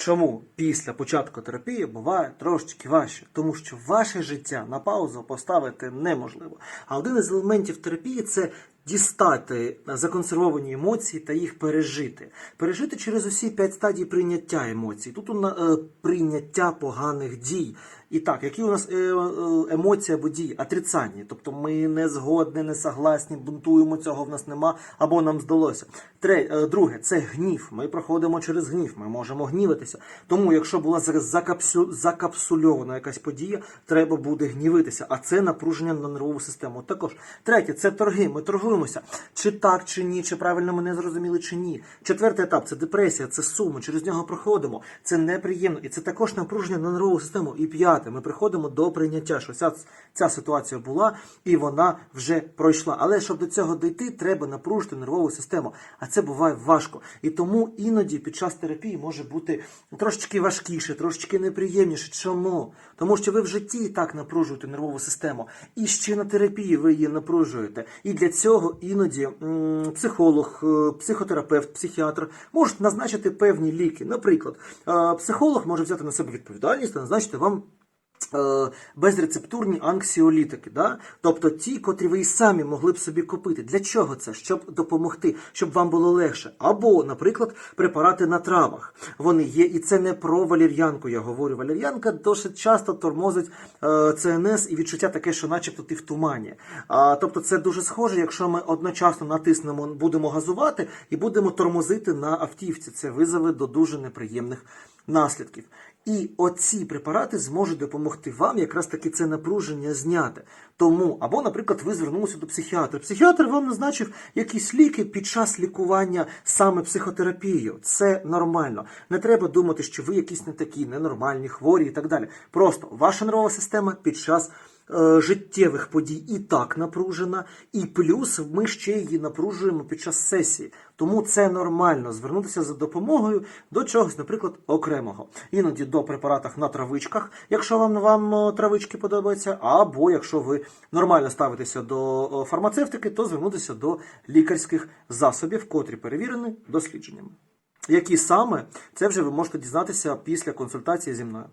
Чому після початку терапії буває трошечки важче? Тому що ваше життя на паузу поставити неможливо. А один із елементів терапії це дістати законсервовані емоції та їх пережити. Пережити через усі п'ять стадій прийняття емоцій. Тут у нас е, прийняття поганих дій. І так, які у нас е, е, емоції або дії? Отрицання. Тобто ми не згодні, не согласні, бунтуємо, цього в нас нема, або нам здалося. Тре, друге, це гнів. Ми проходимо через гнів, ми можемо гнівитися. Тому, якщо була зараз закапсю, закапсульована якась подія, треба буде гнівитися. А це напруження на нервову систему. Також третє, це торги. Ми торгуємося. Чи так, чи ні, чи правильно ми не зрозуміли, чи ні. Четвертий етап це депресія, це сум. Ми через нього проходимо. Це неприємно. І це також напруження на нервову систему. І п'яте, ми приходимо до прийняття, що ця, ця ситуація була і вона вже пройшла. Але щоб до цього дійти, треба напружити нервову систему. А це буває важко. І тому іноді під час терапії може бути трошечки важкіше, трошечки неприємніше. Чому? Тому що ви в житті і так напружуєте нервову систему, і ще на терапії ви її напружуєте. І для цього іноді психолог, е, психотерапевт, психіатр можуть назначити певні ліки. Наприклад, е, психолог може взяти на себе відповідальність та назначити вам. Е, Безрецептурні анксіолітики, да? тобто ті, котрі ви і самі могли б собі купити. Для чого це? Щоб допомогти, щоб вам було легше. Або, наприклад, препарати на травах. Вони є, і це не про валір'янку. Я говорю. Валір'янка досить часто тормозить е, ЦНС і відчуття таке, що начебто ти в тумані. А, тобто це дуже схоже, якщо ми одночасно натиснемо, будемо газувати і будемо тормозити на автівці. Це визове до дуже неприємних наслідків. І оці препарати зможуть допомогти вам якраз таки це напруження зняти. Тому, або, наприклад, ви звернулися до психіатра. Психіатр вам назначив якісь ліки під час лікування саме психотерапією. Це нормально. Не треба думати, що ви якісь не такі, ненормальні, хворі і так далі. Просто ваша нервова система під час життєвих подій і так напружена, і плюс ми ще її напружуємо під час сесії. Тому це нормально звернутися за допомогою до чогось, наприклад, окремого. Іноді до препаратів на травичках, якщо вам, вам е, травички подобаються, або якщо ви нормально ставитеся до е, фармацевтики, то звернутися до лікарських засобів, котрі перевірені дослідженнями. Які саме це вже ви можете дізнатися після консультації зі мною.